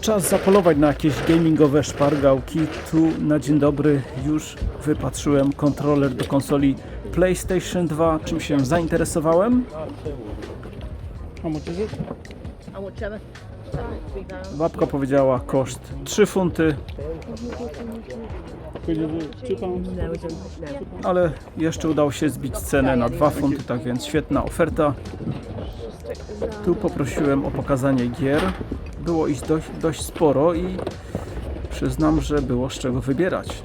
Czas zapolować na jakieś gamingowe szpargałki. Tu na dzień dobry już wypatrzyłem kontroler do konsoli PlayStation 2, czym się zainteresowałem. Babka powiedziała koszt 3 funty, ale jeszcze udało się zbić cenę na 2 funty, tak więc świetna oferta. Tu poprosiłem o pokazanie gier. Było ich dość, dość sporo i przyznam, że było z czego wybierać.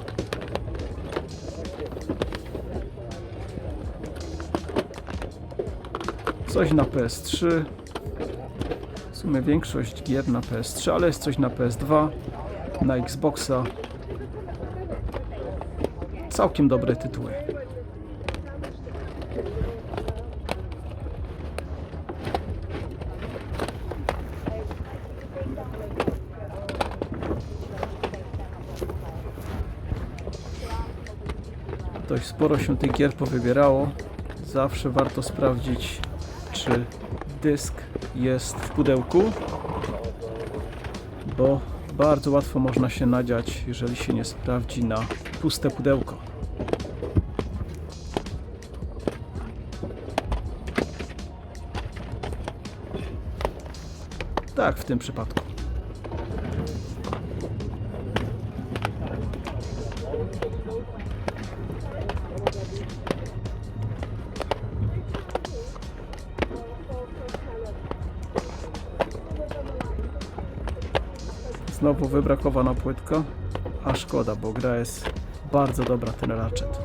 Coś na PS3. W sumie większość gier na PS3, ale jest coś na PS2, na Xboxa. Całkiem dobre tytuły. Dość sporo się tych gier powybierało. Zawsze warto sprawdzić, czy dysk jest w pudełku, bo bardzo łatwo można się nadziać, jeżeli się nie sprawdzi na puste pudełko. Tak, w tym przypadku. Wybrakowana płytka, a szkoda, bo gra jest bardzo dobra, ten Ratchet.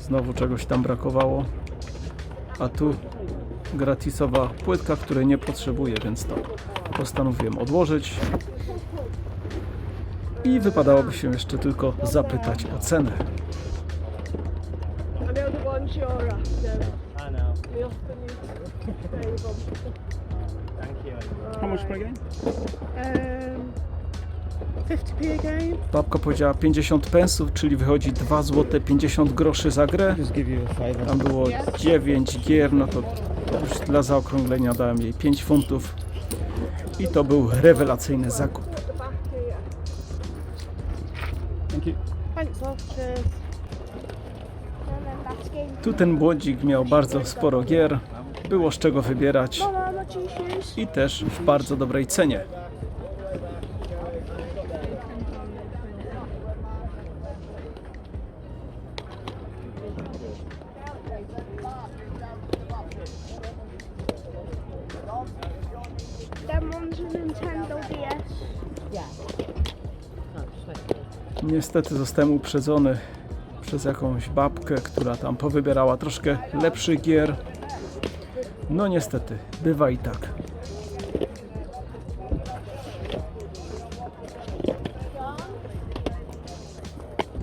Znowu czegoś tam brakowało, a tu gratisowa płytka, której nie potrzebuję, więc to postanowiłem odłożyć. I wypadałoby się jeszcze tylko zapytać o cenę. I know the ones you're after. I know. We often need to save them. Thank you. How much per game? Um, 50p a game. Babka powiedziała 50 pensów, czyli wychodzi 2 zł 50 groszy za grę. Just give you a five. Tam było 9 gier, no to już dla zaokrąglenia dałem jej 5 funtów. I to był rewelacyjny zakup. Thank you. Thanks, love. Cheers. Tu ten błądzik miał bardzo sporo gier, było z czego wybierać i też w bardzo dobrej cenie. Niestety zostałem uprzedzony przez jakąś babkę, która tam powybierała troszkę lepszych gier. No niestety, bywa i tak.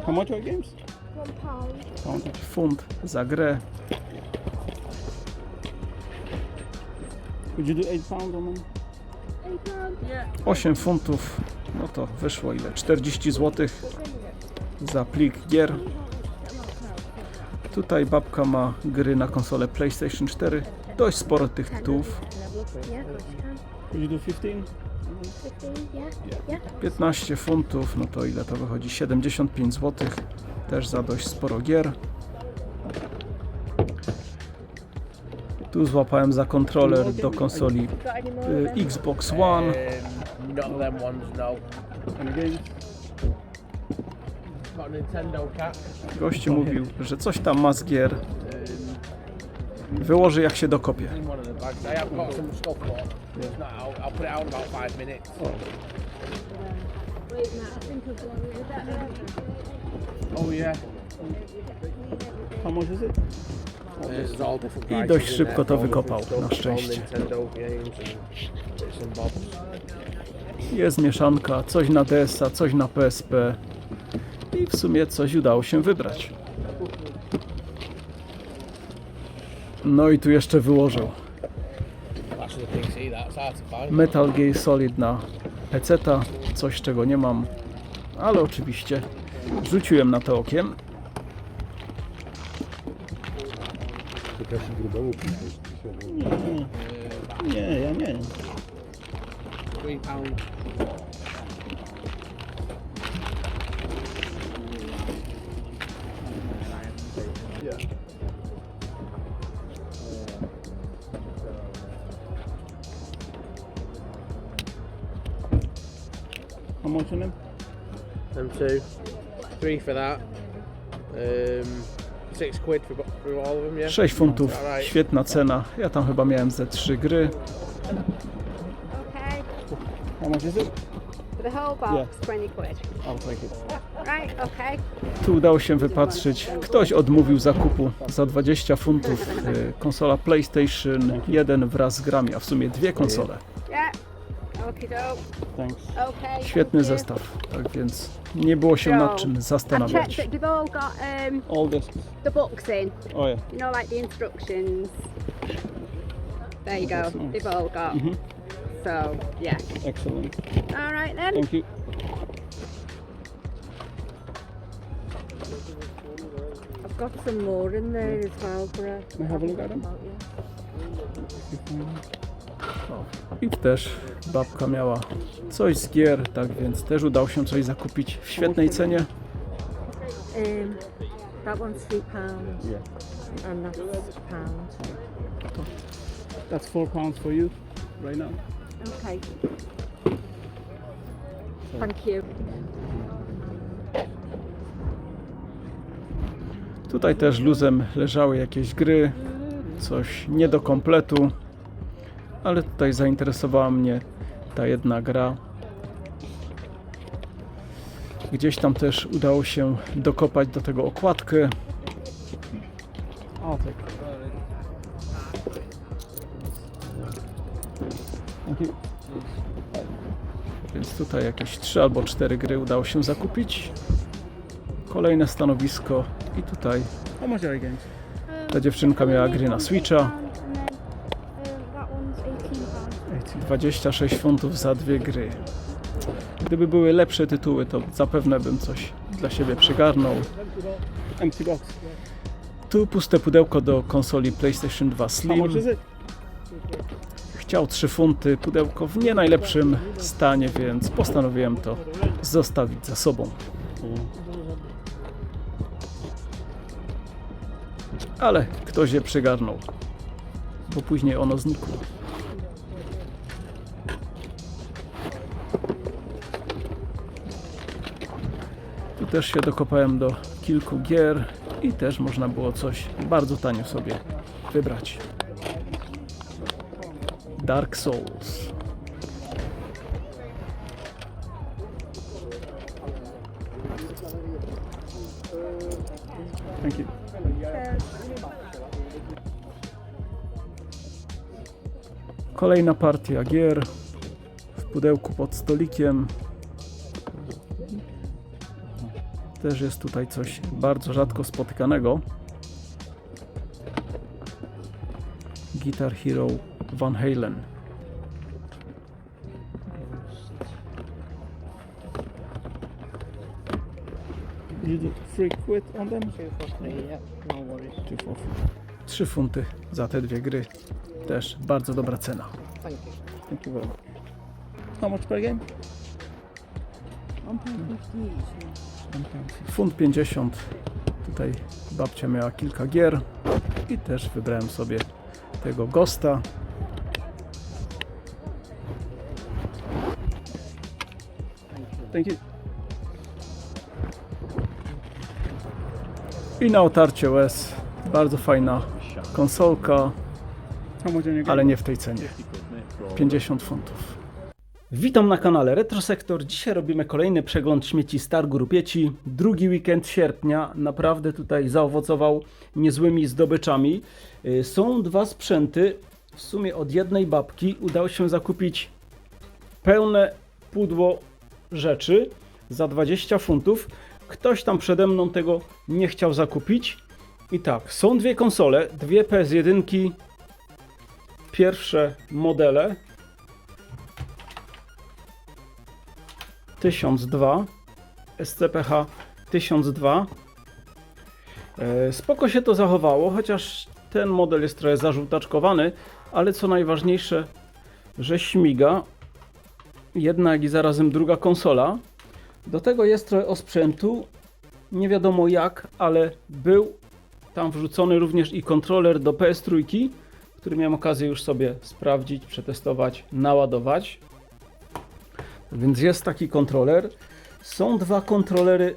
How much are games? One pound. Pound. Funt za grę. Could you do eight pound pound. 8 funtów, no to wyszło ile? 40 zł za plik gier. Tutaj babka ma gry na konsolę PlayStation 4. Dość sporo tych tytułów. Yeah, of course you can. Could you do 15? 15, yeah. Yeah. 15 funtów, no to ile to wychodzi? 75 zł. Też za dość sporo gier. Tu złapałem za kontroler do konsoli y? Xbox One. Gościu mówił, że coś tam ma z gier. Wyłoży jak się dokopie. I dość szybko to wykopał, na szczęście. Jest mieszanka, coś na DS-a, coś na PSP. W sumie coś udało się wybrać. No i tu jeszcze wyłożył. Metal Gear Solid na PC-ta, coś czego nie mam, ale oczywiście rzuciłem na to okiem. Nie, nie, ja nie. Two. Three for that. Um, six quid for, for all of them, yeah? 6 funtów, świetna cena. Ja tam chyba miałem ze 3 gry. Okay. How much is it? For the whole box, Yeah. 20 quid. I'll take it. Right, okay. Tu udało się wypatrzyć. Ktoś odmówił zakupu za 20 funtów y, konsola PlayStation 1 wraz z grami, a w sumie dwie konsole. Yeah. Świetny thank you. zestaw, tak więc nie było się nad czym I've zastanawiać. all got um, All this. the books in. Oh yeah. You know, like the instructions. There you go. Nice. They've all got. Mhm. So, yeah. Excellent. All right then. Thank you. I've got some more in there as well, Brett. May I have a look at them? I też babka miała coś z gier, tak więc też udało się coś zakupić w świetnej cenie. Um, that one's three pounds Yeah. and that's a pound. That's four pounds for you right now. Okay. Thank you. Tutaj też luzem leżały jakieś gry, coś nie do kompletu, ale tutaj zainteresowała mnie ta jedna gra. Gdzieś tam też udało się dokopać do tego okładkę. Thank you. Więc tutaj jakieś 3 albo 4 gry udało się zakupić. Kolejne stanowisko i tutaj ta dziewczynka miała gry na Switcha. 26 funtów za dwie gry. Gdyby były lepsze tytuły, to zapewne bym coś dla siebie przygarnął. Empty box. Tu puste pudełko do konsoli PlayStation 2 How much Slim. Chciał 3 funty, pudełko w nie najlepszym stanie, więc postanowiłem to zostawić za sobą. Ale ktoś je przygarnął, bo później ono znikło. Też się dokopałem do kilku gier i też można było coś bardzo tanio sobie wybrać. Dark Souls. Thank you. Kolejna partia gier w pudełku pod stolikiem. Też jest tutaj coś bardzo rzadko spotykanego. Guitar Hero Van Halen. You do three quid on them? Yeah, no worries. Two for 3 funty za te dwie gry. Też bardzo dobra cena. Thank you. Thank you very much. How much per game? Funt 50. Tutaj babcia miała kilka gier i też wybrałem sobie tego Ghosta. Thank you. I na otarcie łez bardzo fajna konsolka, ale nie w tej cenie. 50 funtów. Witam na kanale Retrosektor. Dzisiaj robimy kolejny przegląd śmieci z targu Rupieci. Drugi weekend sierpnia naprawdę tutaj zaowocował niezłymi zdobyczami. Y, Są dwa sprzęty, w sumie od jednej babki. Udało się zakupić pełne pudło rzeczy za 20 funtów. Ktoś tam przede mną tego nie chciał zakupić. I tak, są dwie konsole, dwie PS1, pierwsze modele 1002 SCPH 1002 E, Spoko się to zachowało, chociaż ten model jest trochę zażółtaczkowany, ale co najważniejsze, że śmiga jedna jak i zarazem druga konsola. Do tego jest trochę osprzętu, nie wiadomo jak, ale był tam wrzucony również i kontroler do PS3, który miałem okazję już sobie sprawdzić, przetestować, naładować. Więc jest taki kontroler. Są dwa kontrolery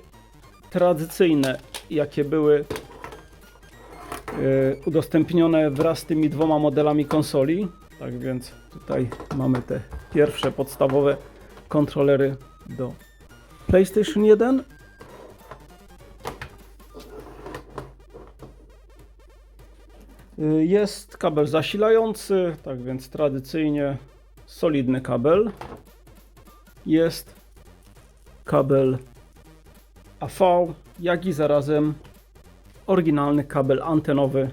tradycyjne, jakie były e, udostępnione wraz z tymi dwoma modelami konsoli. Tak więc tutaj mamy te pierwsze podstawowe kontrolery do PlayStation 1. Y, Jest kabel zasilający, tak więc tradycyjnie solidny kabel. Jest kabel AV, jak i zarazem oryginalny kabel antenowy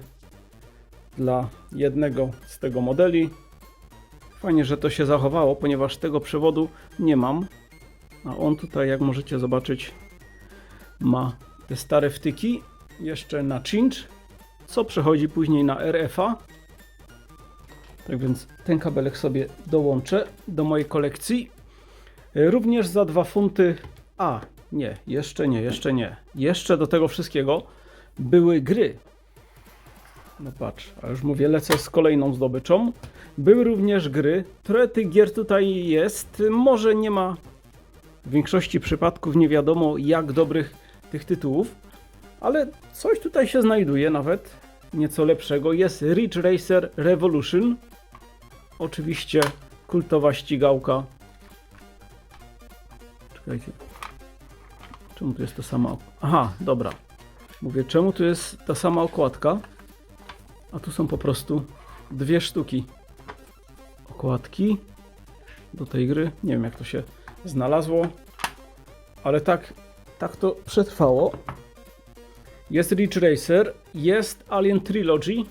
dla jednego z tego modeli. Fajnie, że to się zachowało, ponieważ tego przewodu nie mam. A on tutaj, jak możecie zobaczyć, ma te stare wtyki jeszcze na cinch, co przechodzi później na RFA. Tak więc ten kabelek sobie dołączę do mojej kolekcji. E, Również za 2 funty. A, nie, jeszcze nie, jeszcze nie. Jeszcze do tego wszystkiego były gry. No patrz, a już mówię, lecę z kolejną zdobyczą. Były również gry. Trochę tych gier tutaj jest. Może nie ma w większości przypadków nie wiadomo jak dobrych tych tytułów, ale coś tutaj się znajduje nawet nieco lepszego. Jest Ridge Racer Revolution. Oczywiście kultowa ścigałka. Czekajcie. Czemu tu jest ta sama. Aha, dobra. Mówię, czemu tu jest ta sama okładka? A tu są po prostu dwie sztuki okładki do tej gry. Nie wiem jak to się znalazło, ale tak, tak to przetrwało. Jest Ridge Racer, jest Alien Trilogy.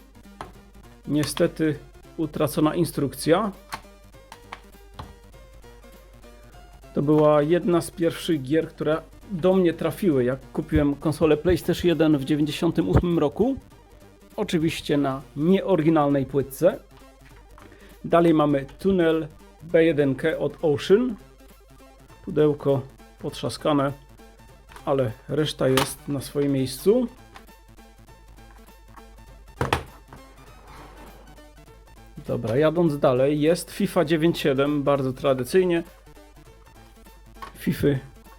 Niestety utracona instrukcja. To była jedna z pierwszych gier, które do mnie trafiły, jak kupiłem konsolę PlayStation 1 w 1998 roku. Oczywiście na nieoryginalnej płytce. Dalej mamy tunel B1 od Ocean. Pudełko potrzaskane, ale reszta jest na swoim miejscu. Dobra, jadąc dalej, jest FIFA 97, bardzo tradycyjnie. FIFA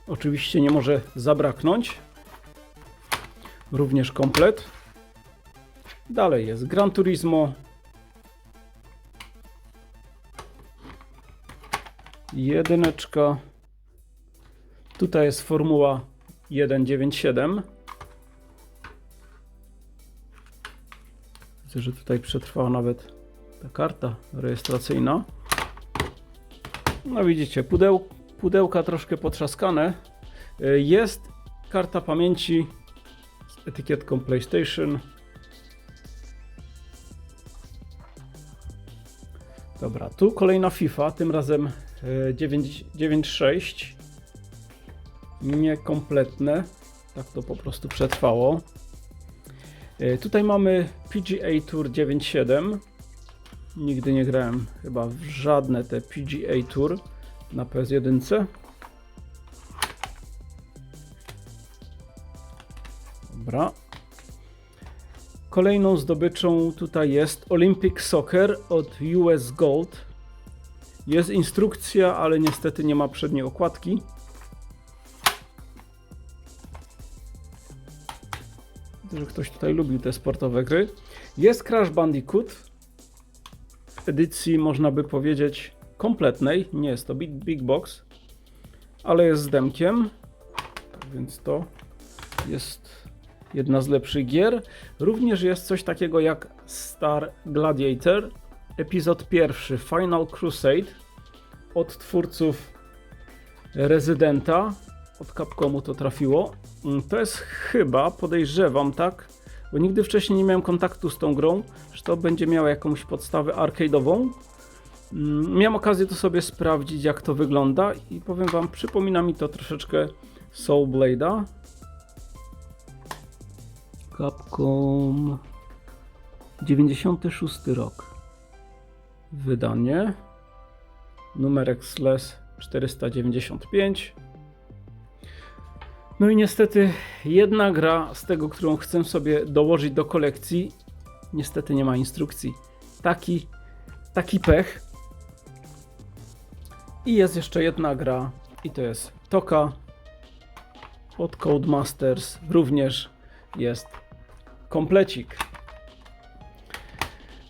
oczywiście nie może zabraknąć. Również komplet. Dalej jest Gran Turismo. Jedyneczka. Tutaj jest formuła 197. Widzę, że tutaj przetrwała nawet ta karta rejestracyjna. No widzicie, pudeł, pudełka troszkę potrzaskane. Y, Jest karta pamięci z etykietką PlayStation. Dobra, tu kolejna FIFA, tym razem e, 9 9.6. Niekompletne. Tak to po prostu przetrwało. E, Tutaj mamy PGA Tour 9.7. Nigdy nie grałem chyba w żadne te PGA Tour na PS1. Dobra. Kolejną zdobyczą tutaj jest Olympic Soccer od US Gold. Jest instrukcja, ale niestety nie ma przedniej okładki. Widzę, że ktoś tutaj lubił te sportowe gry. Jest Crash Bandicoot w edycji, można by powiedzieć, kompletnej. Nie jest to Big, big Box, ale jest z demkiem. Tak więc to jest jedna z lepszych gier. Również jest coś takiego jak Star Gladiator, epizod pierwszy Final Crusade od twórców Rezydenta, od Capcomu to trafiło. Mm, To jest chyba, podejrzewam, tak, bo nigdy wcześniej nie miałem kontaktu z tą grą, że to będzie miała jakąś podstawę arcade'ową. Mm, Miałem okazję to sobie sprawdzić, jak to wygląda i powiem wam, przypomina mi to troszeczkę Soul Blade'a. Capcom. 96 rok. Wydanie. Numerek SLES 495. No i niestety jedna gra z tego, którą chcę sobie dołożyć do kolekcji, niestety nie ma instrukcji. Taki, taki pech. I jest jeszcze jedna gra i to jest Toka od Codemasters. Również jest komplecik.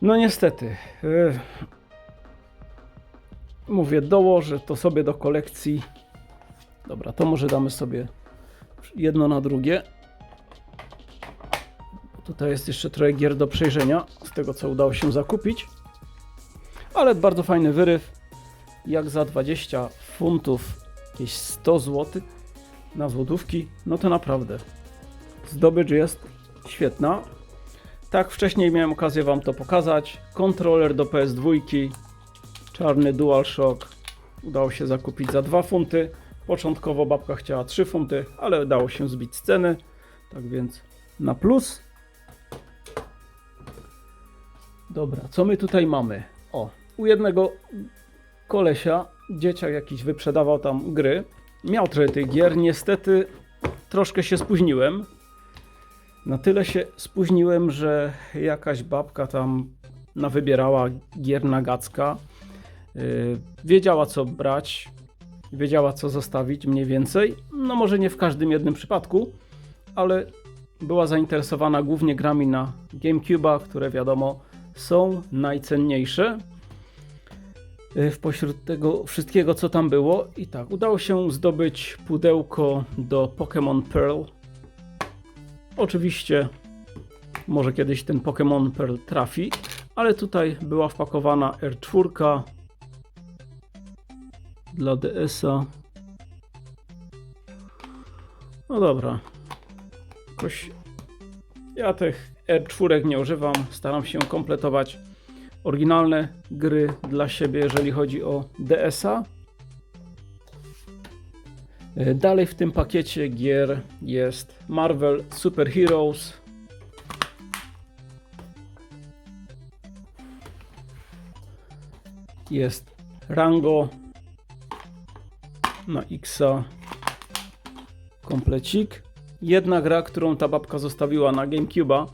No niestety. e, Mówię, dołożę to sobie do kolekcji. Dobra, to może damy sobie jedno na drugie. Tutaj jest jeszcze trochę gier do przejrzenia z tego, co udało się zakupić. Ale bardzo fajny wyryw. Jak za 20 funtów, jakieś 100 zł na złotówki, no to naprawdę zdobycz jest świetna. Tak, wcześniej miałem okazję Wam to pokazać. Kontroler do PS2, czarny DualShock. Udało się zakupić za 2 funty. Początkowo babka chciała 3 funty, ale udało się zbić ceny. Tak więc na plus. Dobra, co my tutaj mamy? O, u jednego kolesia, dzieciak jakiś wyprzedawał tam gry. Miał trochę tych gier, niestety troszkę się spóźniłem. Na tyle się spóźniłem, że jakaś babka tam nawybierała gier na Gacka. Yy, wiedziała co brać, wiedziała co zostawić mniej więcej. No może nie w każdym jednym przypadku, ale była zainteresowana głównie grami na GameCube'a, które wiadomo są najcenniejsze w pośród tego wszystkiego, co tam było. I tak, udało się zdobyć pudełko do Pokémon Pearl. Oczywiście, może kiedyś ten Pokémon Pearl trafi, ale tutaj była wpakowana R4 dla DS-a. No dobra. Jakoś ja tych R4 nie używam. Staram się kompletować oryginalne gry dla siebie, jeżeli chodzi o DS-a. E, Dalej w tym pakiecie gier jest Marvel Super Heroes. Jest Rango na Xa komplecik. Jedna gra, którą ta babka zostawiła na GameCube'a,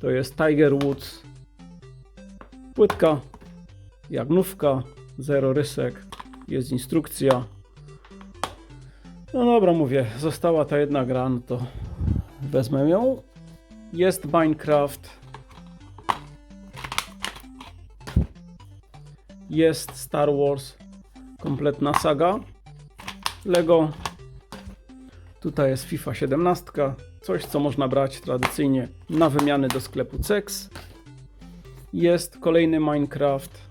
to jest Tiger Woods. Płytka, jagnówka, zero rysek, jest instrukcja. No dobra, mówię, została ta jedna gra, no to wezmę ją. Jest Minecraft. Jest Star Wars, kompletna saga. Lego. Tutaj jest FIFA 17, coś co można brać tradycyjnie na wymiany do sklepu CEX. Jest kolejny Minecraft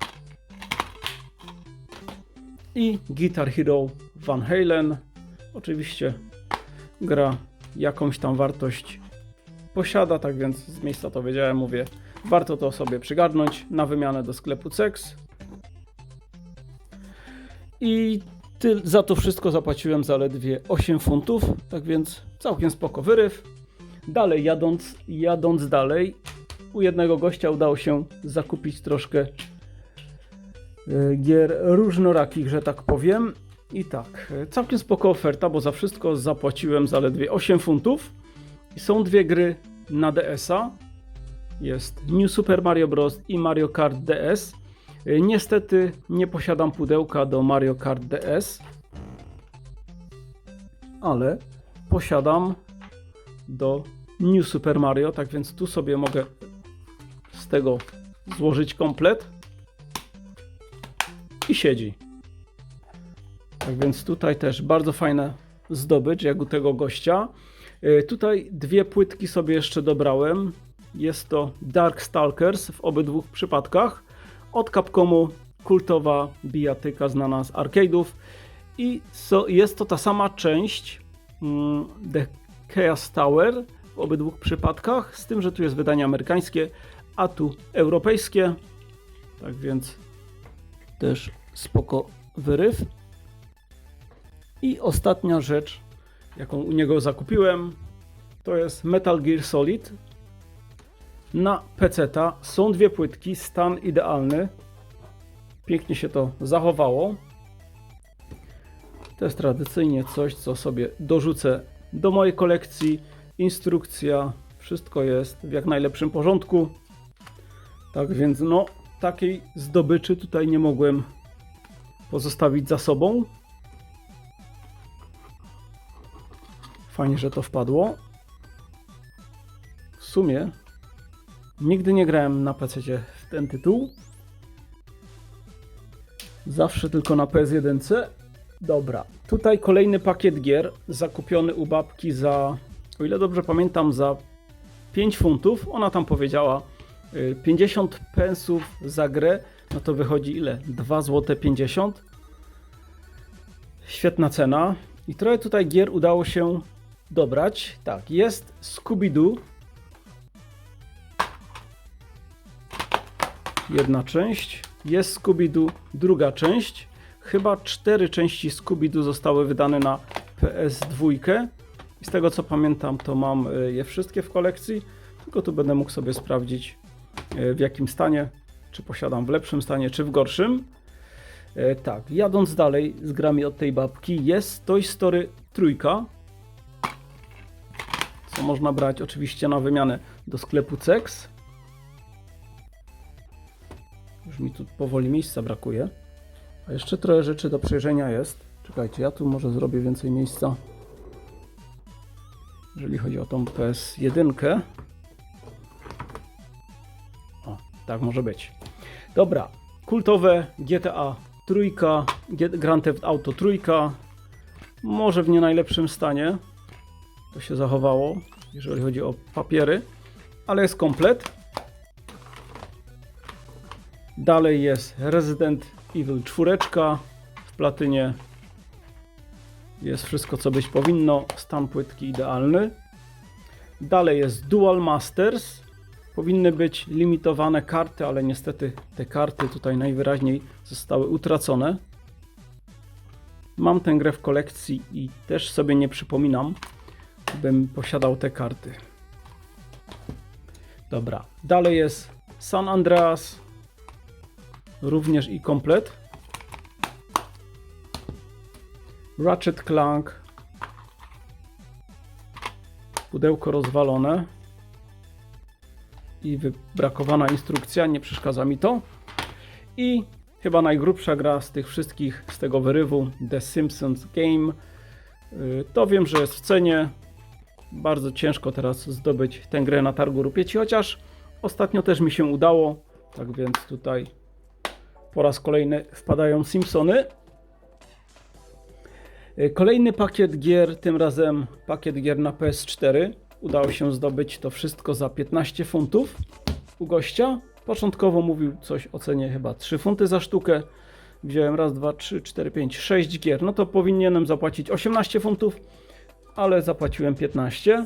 i Guitar Hero Van Halen. Oczywiście gra jakąś tam wartość posiada, tak więc z miejsca to wiedziałem, mówię, warto to sobie przygarnąć na wymianę do sklepu CEX. I ty, za to wszystko zapłaciłem zaledwie 8 funtów, tak więc całkiem spoko wyryw. Dalej jadąc, jadąc dalej, u jednego gościa udało się zakupić troszkę e, gier różnorakich, że tak powiem. I tak, e, całkiem spoko oferta, bo za wszystko zapłaciłem zaledwie 8 funtów. Są dwie gry na DS-a. Jest New Super Mario Bros. i Mario Kart DS. E, Niestety nie posiadam pudełka do Mario Kart DS, ale posiadam do New Super Mario, tak więc tu sobie mogę z tego złożyć komplet i siedzi. Tak więc tutaj też bardzo fajna zdobycz, jak u tego gościa. E, Tutaj dwie płytki sobie jeszcze dobrałem. Jest to Dark Stalkers w obydwu przypadkach. Od Capcomu kultowa bijatyka znana z arcade'ów. I so, jest to ta sama część mm, The Chaos Tower w obydwu przypadkach, z tym, że tu jest wydanie amerykańskie, a tu europejskie. Tak więc też spoko wyryw. I ostatnia rzecz, jaką u niego zakupiłem, to jest Metal Gear Solid. na PC-ta. Są dwie płytki, stan idealny. Pięknie się to zachowało. To jest tradycyjnie coś, co sobie dorzucę do mojej kolekcji. Instrukcja, wszystko jest w jak najlepszym porządku. Tak więc, no, takiej zdobyczy tutaj nie mogłem pozostawić za sobą. Fajnie, że to wpadło. W sumie nigdy nie grałem na PC w ten tytuł. Zawsze tylko na PS1. Dobra, tutaj kolejny pakiet gier zakupiony u babki za, o ile dobrze pamiętam, za 5 funtów. Ona tam powiedziała 50 pensów za grę. No to wychodzi ile? 2 zł 50. Świetna cena. I trochę tutaj gier udało się dobrać. Tak, jest Scooby-Doo. Jedna część. Jest Scooby-Doo druga część. Chyba cztery części Scooby-Doo zostały wydane na PS2. I z tego co pamiętam, to mam y, je wszystkie w kolekcji. Tylko tu będę mógł sobie sprawdzić y, w jakim stanie. Czy posiadam w lepszym stanie, czy w gorszym. E, tak, jadąc dalej z grami od tej babki, jest Toy Story trójka, co można brać oczywiście na wymianę do sklepu CEX. Już mi tu powoli miejsca brakuje. A jeszcze trochę rzeczy do przejrzenia jest. Czekajcie, ja tu może zrobię więcej miejsca. Jeżeli chodzi o tą PS1. Tak może być. Dobra, kultowe GTA trójka, Grand Theft Auto trójka, może w nie najlepszym stanie, to się zachowało, jeżeli chodzi o papiery, ale jest komplet. Dalej jest Resident Evil 4 w platynie. Jest wszystko, co być powinno. Stan płytki idealny. Dalej jest Dual Masters. Powinny być limitowane karty, ale niestety te karty tutaj najwyraźniej zostały utracone. Mam tę grę w kolekcji i też sobie nie przypominam, bym posiadał te karty. Dobra, dalej jest San Andreas, również i komplet. Ratchet Clank, pudełko rozwalone i wybrakowana instrukcja, nie przeszkadza mi to. I chyba najgrubsza gra z tych wszystkich, z tego wyrywu, The Simpsons Game. Y, To wiem, że jest w cenie. Bardzo ciężko teraz zdobyć tę grę na targu rupieci, chociaż ostatnio też mi się udało. Tak więc tutaj po raz kolejny wpadają Simpsony. Y, Kolejny pakiet gier, tym razem pakiet gier na PS4. Udało się zdobyć to wszystko za 15 funtów u gościa. Początkowo mówił coś o cenie chyba 3 funty za sztukę. Wziąłem raz, dwa, trzy, cztery, pięć, sześć gier. No to powinienem zapłacić 18 funtów, ale zapłaciłem 15.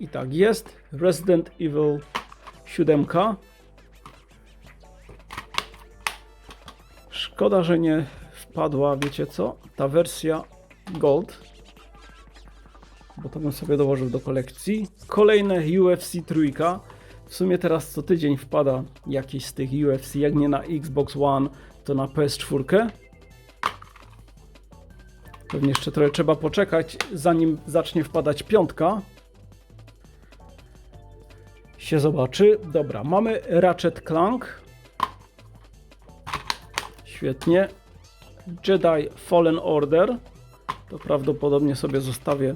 I tak jest. Resident Evil 7. Szkoda, że nie wpadła, wiecie co? Ta wersja Gold bo to bym sobie dołożył do kolekcji. Kolejne UFC trójka. W sumie teraz co tydzień wpada jakiś z tych UFC, jak nie na Xbox One, to na PS4. Pewnie jeszcze trochę trzeba poczekać, zanim zacznie wpadać piątka. Się zobaczy. Dobra, mamy Ratchet Clank. Świetnie. Jedi Fallen Order. To prawdopodobnie sobie zostawię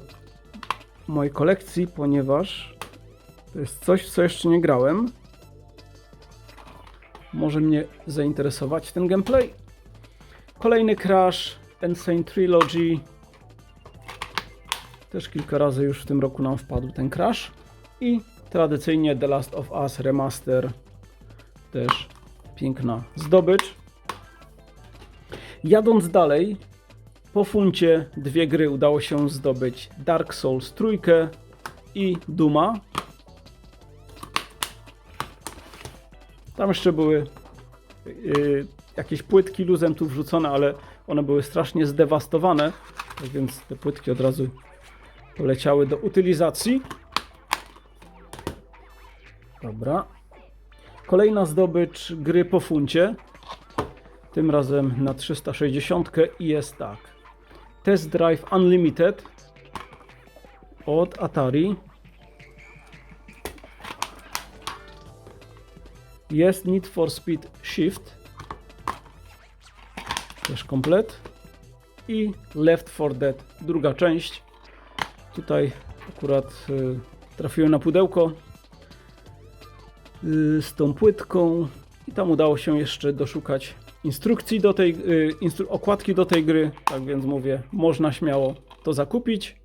mojej kolekcji, ponieważ to jest coś, co jeszcze nie grałem. Może mnie zainteresować ten gameplay. Kolejny Crash, Insane Trilogy. Też kilka razy już w tym roku nam wpadł ten Crash. I tradycyjnie The Last of Us Remaster. Też piękna zdobycz. Jadąc dalej, po funcie dwie gry udało się zdobyć Dark Souls trójkę i Duma. Tam jeszcze były yy, jakieś płytki luzem tu wrzucone, ale one były strasznie zdewastowane, więc te płytki od razu poleciały do utylizacji. Dobra. Kolejna zdobycz gry po funcie. Tym razem na 360 i jest tak. Test Drive Unlimited od Atari. Jest Need for Speed Shift. Też komplet. I Left 4 Dead, druga część. Tutaj akurat y, trafiłem na pudełko y, z tą płytką i tam udało się jeszcze doszukać instrukcji do tej, y, instru- okładki do tej gry, tak więc mówię, można śmiało to zakupić.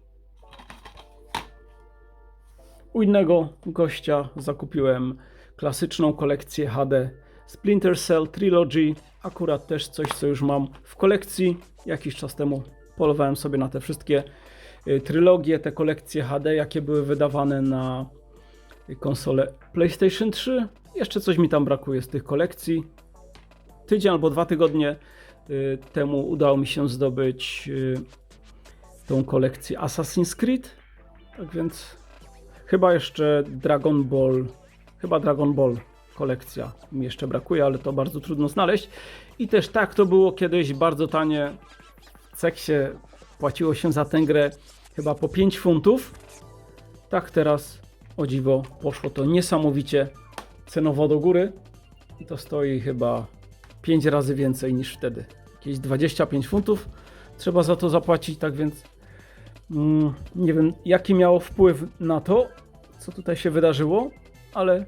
U innego gościa zakupiłem klasyczną kolekcję HD Splinter Cell Trilogy, akurat też coś, co już mam w kolekcji. Jakiś czas temu polowałem sobie na te wszystkie y, trylogie, te kolekcje HD, jakie były wydawane na konsolę PlayStation 3. Jeszcze coś mi tam brakuje z tych kolekcji. Tydzień albo dwa tygodnie y, temu udało mi się zdobyć y, tą kolekcję Assassin's Creed. Tak więc chyba jeszcze Dragon Ball, chyba Dragon Ball kolekcja mi jeszcze brakuje, ale to bardzo trudno znaleźć. I też tak to było kiedyś bardzo tanie. W seksie płaciło się za tę grę chyba po 5 funtów. Tak teraz o dziwo poszło to niesamowicie cenowo do góry. I to stoi chyba 5 razy więcej niż wtedy. Jakieś 25 funtów trzeba za to zapłacić, tak więc mm, nie wiem jaki miało wpływ na to, co tutaj się wydarzyło, ale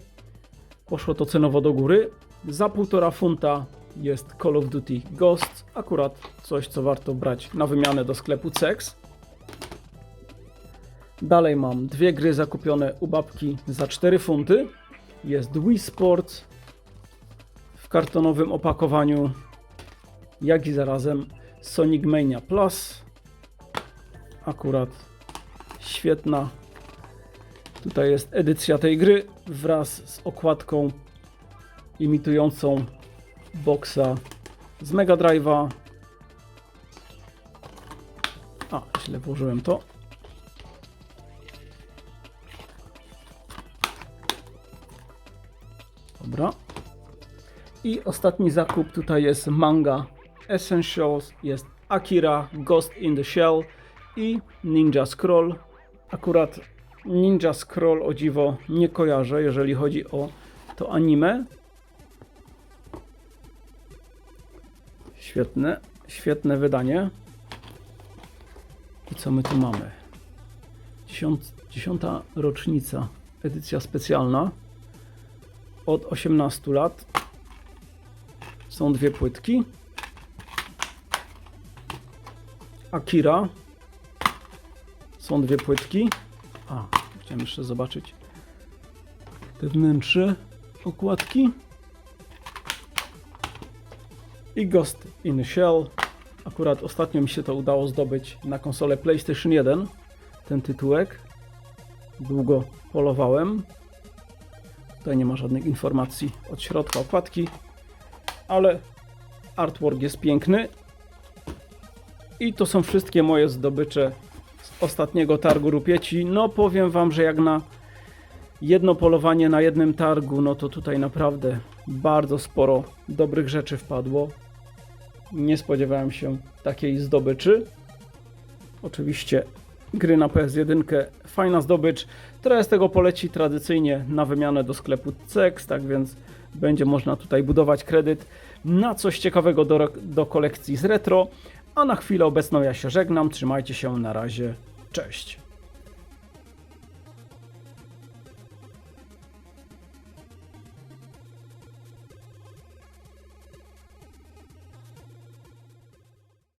poszło to cenowo do góry. Za półtora funta jest Call of Duty Ghost, akurat coś co warto brać na wymianę do sklepu CEX. Dalej mam dwie gry zakupione u babki za 4 funty. Jest Wii Sports w kartonowym opakowaniu, jak i zarazem Sonic Mania Plus. Akurat świetna. Tutaj jest edycja tej gry wraz z okładką imitującą boxa z Mega Drive'a. A, źle włożyłem to. Dobra. I ostatni zakup tutaj jest manga Essentials, jest Akira, Ghost in the Shell i Ninja Scroll. Akurat Ninja Scroll o dziwo nie kojarzę, jeżeli chodzi o to anime. Świetne, świetne wydanie. I co my tu mamy? Dziesiąt, dziesiąta rocznica, edycja specjalna od 18 lat. Są dwie płytki. Akira. Są dwie płytki. A, chciałem jeszcze zobaczyć te wnętrze okładki. I Ghost in Shell. Akurat ostatnio mi się to udało zdobyć na konsolę PlayStation 1. Ten tytułek. Długo polowałem. Tutaj nie ma żadnych informacji od środka okładki, ale artwork jest piękny. I to są wszystkie moje zdobycze z ostatniego targu Rupieci. No powiem Wam, że jak na jedno polowanie na jednym targu, no to tutaj naprawdę bardzo sporo dobrych rzeczy wpadło. Nie spodziewałem się takiej zdobyczy. Oczywiście gry na PS1, fajna zdobycz. Trochę z tego poleci tradycyjnie na wymianę do sklepu CEX, tak więc będzie można tutaj budować kredyt na coś ciekawego do, do kolekcji z retro. A na chwilę obecną ja się żegnam, trzymajcie się, na razie, cześć.